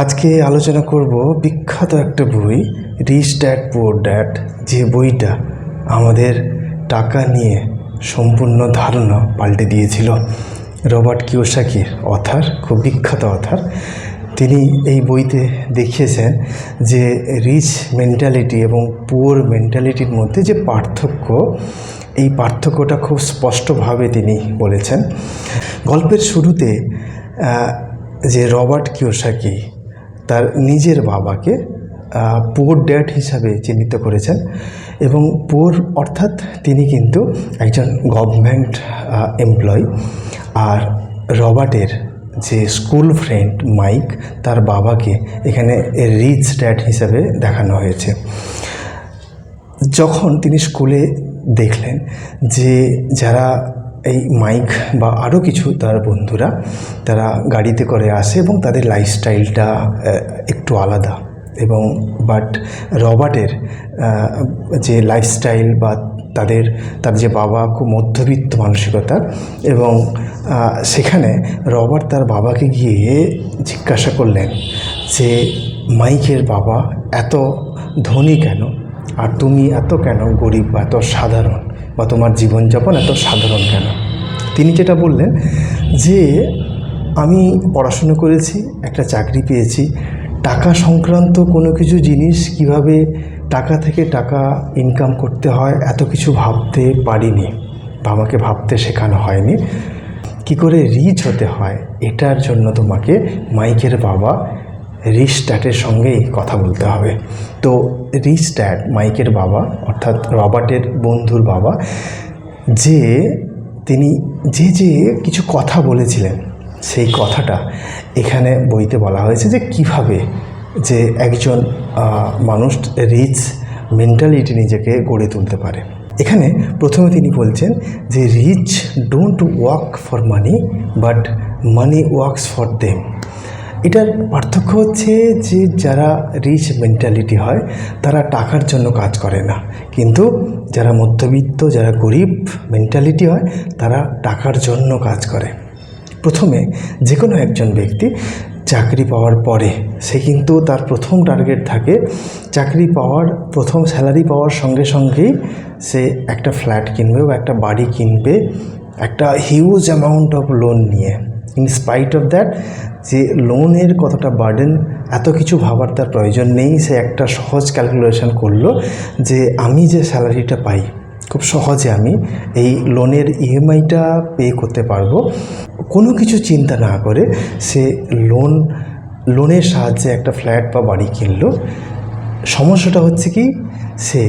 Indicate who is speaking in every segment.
Speaker 1: আজকে আলোচনা করব বিখ্যাত একটা বই রিচ ড্যাড পুয়ার ড্যাড যে বইটা আমাদের টাকা নিয়ে সম্পূর্ণ ধারণা পাল্টে দিয়েছিল। রবার্ট কিওসাকির অথার, খুব বিখ্যাত অথার, তিনি এই বইতে দেখিয়েছেন যে রিচ মেন্টালিটি এবং পুয়ার মেন্টালিটির মধ্যে যে পার্থক্য, এই পার্থক্যটা খুব স্পষ্টভাবে তিনি বলেছেন। গল্পের শুরুতে যে রবার্ট কিওসাকি তার নিজের বাবাকে পুয়ার ড্যাড হিসাবে চিহ্নিত করেছেন এবং পুয়ার অর্থাৎ তিনি কিন্তু একজন গভর্নমেন্ট এমপ্লয় আর রবার্টের যে স্কুল ফ্রেন্ড মাইক, তার বাবাকে এখানে রিচ ড্যাড হিসাবে দেখানো হয়েছে। যখন তিনি স্কুলে দেখলেন যে যারা এই মাইক বা আরও কিছু তার বন্ধুরা তারা গাড়িতে করে আসে এবং তাদের লাইফস্টাইলটা একটু আলাদা। এবং বাট রবার্টের যে লাইফস্টাইল বা তাদের, তার যে বাবা খুব মধ্যবিত্ত মানসিকতা এবং সেখানে রবার্ট তার বাবাকে গিয়ে জিজ্ঞাসা করলেন যে, মাইকের বাবা এত ধনী কেন? আর তুমি এত কেন গরিব বা এত সাধারণ? বা তোমার জীবনযাপন এত সাধারণ কেন? তিনি যেটা বললেন যে, আমি পড়াশুনো করেছি, একটা চাকরি পেয়েছি, টাকা সংক্রান্ত কোনো কিছু জিনিস কীভাবে টাকা থেকে টাকা ইনকাম করতে হয় এত কিছু ভাবতে পারিনি বা আমাকে ভাবতে শেখানো হয়নি। কি করে রিচ হতে হয়, এটার জন্য তোমাকে মাইকের বাবা রিচ ড্যাটের সঙ্গেই কথা বলতে হবে। তো ড্যাড মাইকের বাবা, অর্থাৎ রবার্টের বন্ধুর বাবা, যে তিনি যে যে কিছু কথা বলেছিলেন, সেই কথাটা এখানে বইতে বলা হয়েছে যে কীভাবে যে একজন মানুষ রিচ মেন্টালিটি নিজেকে গড়ে তুলতে পারে। এখানে প্রথমে তিনি বলছেন যে rich don't work for money, but money works for them. এটার পার্থক্য হচ্ছে যে যারা রিচ মেন্টালিটি হয়, তারা টাকার জন্য কাজ করে না। কিন্তু যারা মধ্যবিত্ত, যারা গরিব মেন্টালিটি হয়, তারা টাকার জন্য কাজ করে। প্রথমে যে কোনো একজন ব্যক্তি চাকরি পাওয়ার পরে সে কিন্তু তার প্রথম টার্গেট থাকে চাকরি পাওয়ার, প্রথম স্যালারি পাওয়ার সঙ্গে সঙ্গেই সে একটা ফ্ল্যাট কিনবে বা একটা বাড়ি কিনবে, একটা হিউজ অ্যামাউন্ট অফ লোন নিয়ে। ইন স্পাইট অফ দ্যাট, যে লোনের কতটা বার্ডেন, এত কিছু ভাবার তার প্রয়োজন নেই। সে একটা সহজ ক্যালকুলেশন করল যে আমি যে স্যালারিটা পাই, খুব সহজে আমি এই লোনের ইএমআইটা পে করতে পারব। কোনো কিছু চিন্তা না করে সে লোন, লোনের সাহায্যে একটা ফ্ল্যাট বা বাড়ি কিনলো। সমস্যাটা হচ্ছে কি, সে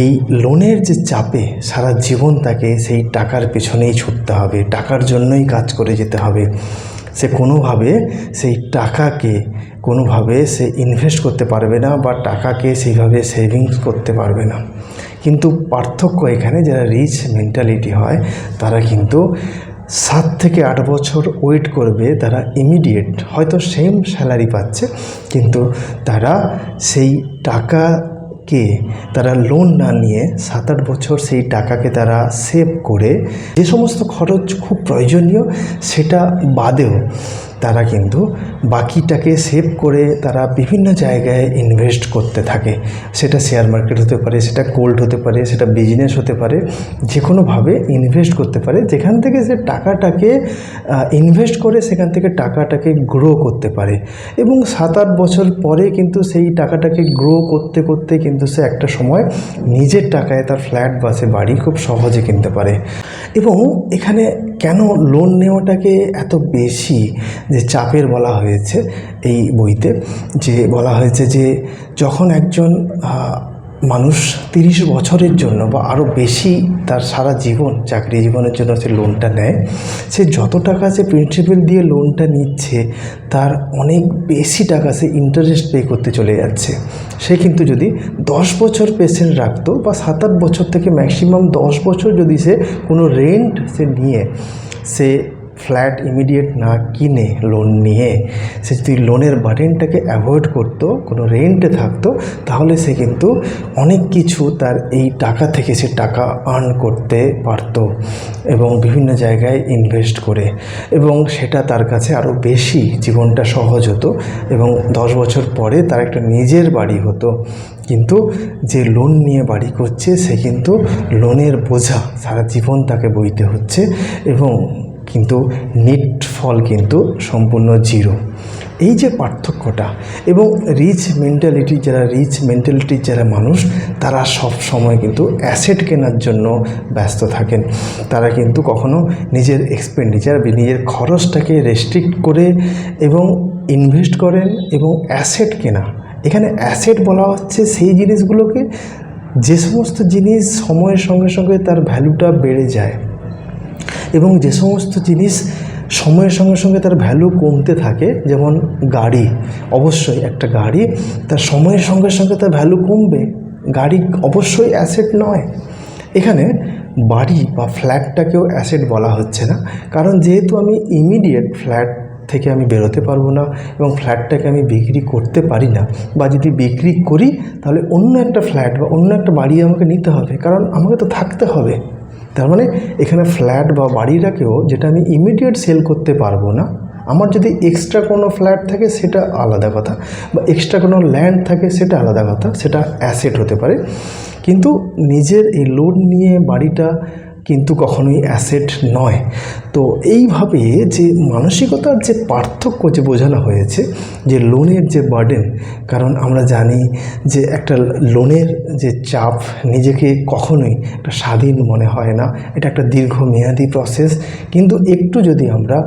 Speaker 1: এই লোনের যে চাপে সারা জীবন তাকে সেই টাকার পেছনেই ছুটতে হবে, টাকার জন্যই কাজ করে যেতে হবে। সে কোনোভাবে সেই টাকাকে, কোনোভাবে সে ইনভেস্ট করতে পারবে না বা টাকাকে সেইভাবে সেভিংস করতে পারবে না। কিন্তু পার্থক্য এখানে যারা রিচ মেন্টালিটি হয়, তারা কিন্তু সাত থেকে আট বছর ওয়েট করবে, তারা ইমিডিয়েট হয়তো সেম স্যালারি পাচ্ছে, কিন্তু তারা সেই টাকাকে তারা লোন না নিয়ে সাত আট বছর সেই টাকাকে তারা সেভ করে যে সমস্ত খরচ খুব প্রয়োজনীয়, সেটা বাদেও তারা কিন্তু বাকিটাকে সেভ করে তারা বিভিন্ন জায়গায় ইনভেস্ট করতে থাকে। সেটা শেয়ার মার্কেট হতে পারে, সেটা গোল্ড হতে পারে, সেটা বিজনেস হতে পারে যে কোনোভাবে ইনভেস্ট করতে পারে। যেখান থেকে সে টাকাটাকে ইনভেস্ট করে সেখান থেকে টাকাটাকে গ্রো করতে পারে। এবং সাত আট বছর পরে কিন্তু সেই টাকাটাকে গ্রো করতে করতে কিন্তু সে একটা সময় নিজের টাকায় তার ফ্ল্যাট বা সে বাড়ি খুব সহজে কিনতে পারে। এবং এখানে কেন লোন নেওয়াটাকে এত বেশি? যে চাপের বলা হয়েছে এই বইতে, যে বলা হয়েছে যে যখন একজন মানুষ তিরিশ বছরের জন্য বা আরও বেশি তার সারা জীবন, চাকরি জীবনের জন্য সে লোনটা নেয়, সে যত টাকা সে প্রিন্সিপাল দিয়ে লোনটা নিচ্ছে, তার অনেক বেশি টাকা সে ইন্টারেস্ট পে করতে চলে যাচ্ছে। সে কিন্তু যদি দশ বছর পেশেন্ট রাখতো বা সাত আট বছর থেকে ম্যাক্সিমাম দশ বছর যদি সে কোনো রেন্ট সে নিয়ে, সে ফ্ল্যাট ইমিডিয়েট না কিনে লোন নিয়ে, সে যদি লোনের বার্ডেনটাকে অ্যাভয়েড করতো, কোনো রেন্টে থাকতো, তাহলে সে কিন্তু অনেক কিছু তার এই টাকা থেকে সে টাকা আর্ন করতে পারতো এবং বিভিন্ন জায়গায় ইনভেস্ট করে এবং সেটা তার কাছে আরও বেশি জীবনটা সহজ হতো এবং দশ বছর পরে তার একটা নিজের বাড়ি হতো। কিন্তু যে লোন নিয়ে বাড়ি করছে, সে কিন্তু লোনের বোঝা সারা জীবন তাকে বইতে হচ্ছে এবং কিন্তু নিট ফল কিন্তু সম্পূর্ণ জিরো। এই যে পার্থক্যটা এবং রিচ মেন্টালিটি যারা রিচ মেন্টালিটির যারা মানুষ, তারা সব সময় কিন্তু অ্যাসেট কেনার জন্য ব্যস্ত থাকেন। তারা কিন্তু কখনো নিজের এক্সপেন্ডিচার নিজের খরচটাকে রেস্ট্রিক্ট করে এবং ইনভেস্ট করেন এবং অ্যাসেট কেনা। এখানে অ্যাসেট বলা হচ্ছে সেই জিনিসগুলোকে যে সমস্ত জিনিস সময়ের সঙ্গে সঙ্গে তার ভ্যালুটা বেড়ে যায়। এবং যে সমস্ত জিনিস সময়ের সঙ্গে সঙ্গে তার ভ্যালু কমতে থাকে, যেমন গাড়ি, অবশ্যই একটা গাড়ি, তার সময়ের সঙ্গে সঙ্গে তার ভ্যালু কমবে। গাড়ি অবশ্যই অ্যাসেট নয়। এখানে বাড়ি বা ফ্ল্যাটটাকেও অ্যাসেট বলা হচ্ছে না। কারণ যেহেতু আমি ইমিডিয়েট ফ্ল্যাট থেকে আমি বেরোতে পারব না এবং ফ্ল্যাটটাকে আমি বিক্রি করতে পারি না বা যদি বিক্রি করি, তাহলে অন্য একটা ফ্ল্যাট বা অন্য একটা বাড়ি আমাকে নিতে হবে। কারণ আমাকে তো থাকতে হবে। তার মানে এখানে ফ্ল্যাট বা বাড়িটাকেও যেটা আমি ইমিডিয়েট সেল করতে পারব না, আমার যদি এক্সট্রা কোনো ফ্ল্যাট থাকে সেটা আলাদা কথা, বা এক্সট্রা কোনো ল্যান্ড থাকে সেটা আলাদা কথা, সেটা অ্যাসেট হতে পারে। কিন্তু নিজের এই লোন নিয়ে বাড়িটা কিন্তু কখনোই অ্যাসেট নয়। তো এইভাবে যে মানসিকতার যে পার্থক্য যে বোঝানো হয়েছে, যে লোনের যে বার্ডেন কারণ আমরা জানি যে একটা লোনের যে চাপ নিজেকে কখনোই একটা স্বাধীন মনে হয় না। এটা একটা দীর্ঘমেয়াদী প্রসেস কিন্তু একটু যদি আমরা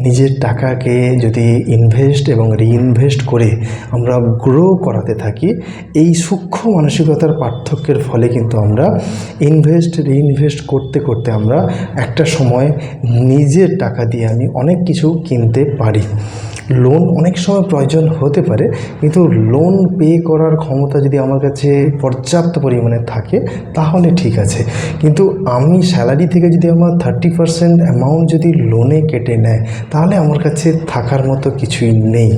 Speaker 1: নিজের টাকাকে যদি ইনভেস্ট এবং রিইনভেস্ট করে আমরা গ্রো করাতে থাকি, এই সূক্ষ্ম মানসিকতার পার্থক্যের ফলে কিন্তু আমরা ইনভেস্ট রিইনভেস্ট করতে করতে আমরা একটা সময় নিজের টাকা দিয়ে আমি অনেক কিছু কিনতে পারি। লোন অনেক সময় প্রয়োজন হতে পারে, কিন্তু লোন পে করার ক্ষমতা যদি আমার কাছে পর্যাপ্ত পরিমাণে থাকে, তাহলে ঠিক আছে। কিন্তু আমি স্যালারি থেকে যদি আমার থার্টি পার্সেন্ট অ্যামাউন্ট যদি লোনে কেটে নেয়, তাহলে আমার কাছে থাকার মতো কিছুই নেই।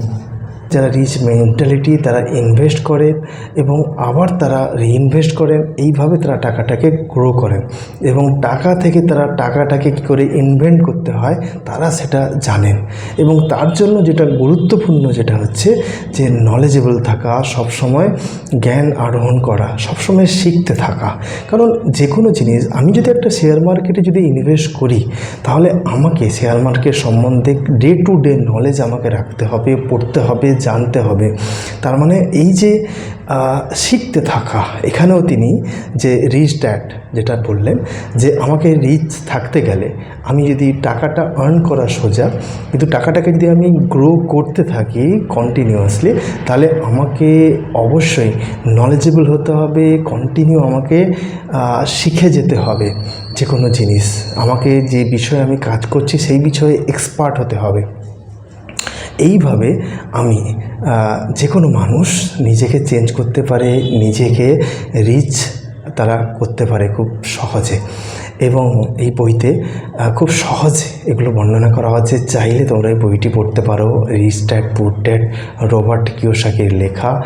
Speaker 1: যারা রিচ মেন্টালিটি তারা ইনভেস্ট করে এবং আবার তারা রিইনভেস্ট করেন এইভাবে তারা টাকাটাকে গ্রো করেন এবং টাকা থেকে তারা টাকাটাকে কী করে ইনভেন্ট করতে হয়, তারা সেটা জানেন। এবং তার জন্য যেটা গুরুত্বপূর্ণ যেটা হচ্ছে যে নলেজেবল থাকা, সবসময় জ্ঞান আরোহণ করা, সবসময় শিখতে থাকা। কারণ যে কোনো জিনিস, আমি যদি একটা শেয়ার মার্কেটে যদি ইনভেস্ট করি, তাহলে আমাকে শেয়ার মার্কেট সম্বন্ধে ডে টু ডে নলেজ আমাকে রাখতে হবে, পড়তে হবে জানতে হবে। তার মানে এই যে শিখতে থাকা, এখানেও তিনি যে রিচ ড্যাট যেটা বললেন, যে আমাকে রিচ থাকতে গেলে আমি যদি টাকাটা আর্ন করা সোজা, কিন্তু টাকাটাকে যদি আমি গ্রো করতে থাকি কন্টিনিউয়াসলি তাহলে আমাকে অবশ্যই নলেজেবল হতে হবে কন্টিনিউ আমাকে শিখে যেতে হবে যে কোনো জিনিস। আমাকে যে বিষয়ে আমি কাজ করছি, সেই বিষয়ে এক্সপার্ট হতে হবে। এইভাবে আমি যে কোনো মানুষ নিজেকে চেঞ্জ করতে পারে, নিজেকে রিচ তারা করতে পারে খুব সহজে। এবং এই বইতে খুব সহজে এগুলো বর্ণনা করা হচ্ছে। চাইলে তোমরা এই বইটি পড়তে পারো। Rich dad, poor dad, Robert কিওসাকির লেখা।